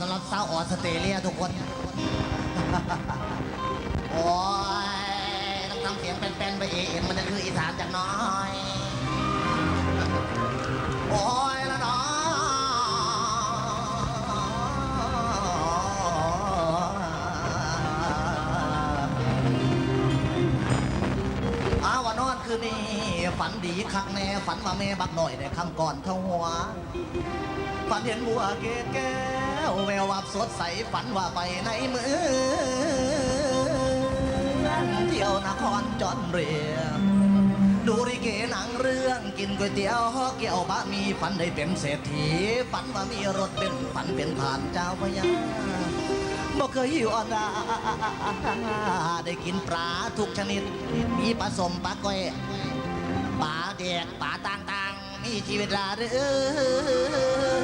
สำหรับสาวออสเตรเลียทุกคน โอ้ยต้องทำเสียงเป็นๆไปเองมันจะคืออีสานจากน้อย โอ้ยละเนาะอาวานอนคืนนี้ฝันดีคักแน่ฝันว่าแม่บักหน่อยได้คำก่อนเท่าหัว ฝันเห็นบัวเกศแก้ วแวววับสดใสฝันว่าไปในเมืองเที่ยวนครจอนเรียดูริเกหนังเรื่องกินก๋วยเตี๋ยวฮอกเกี่ยวบะมีฝันได้เป็นเศรษฐีฝันว่ามีรถเป็นฝันเป็นผ่านเจ้าพระยาบ่เคยหิวอ่อนดาได้กินปลาทุกชนิด มีปลาสมปลาก้อยป่าแดกป่าต่างๆ มีชีวิตราเรือ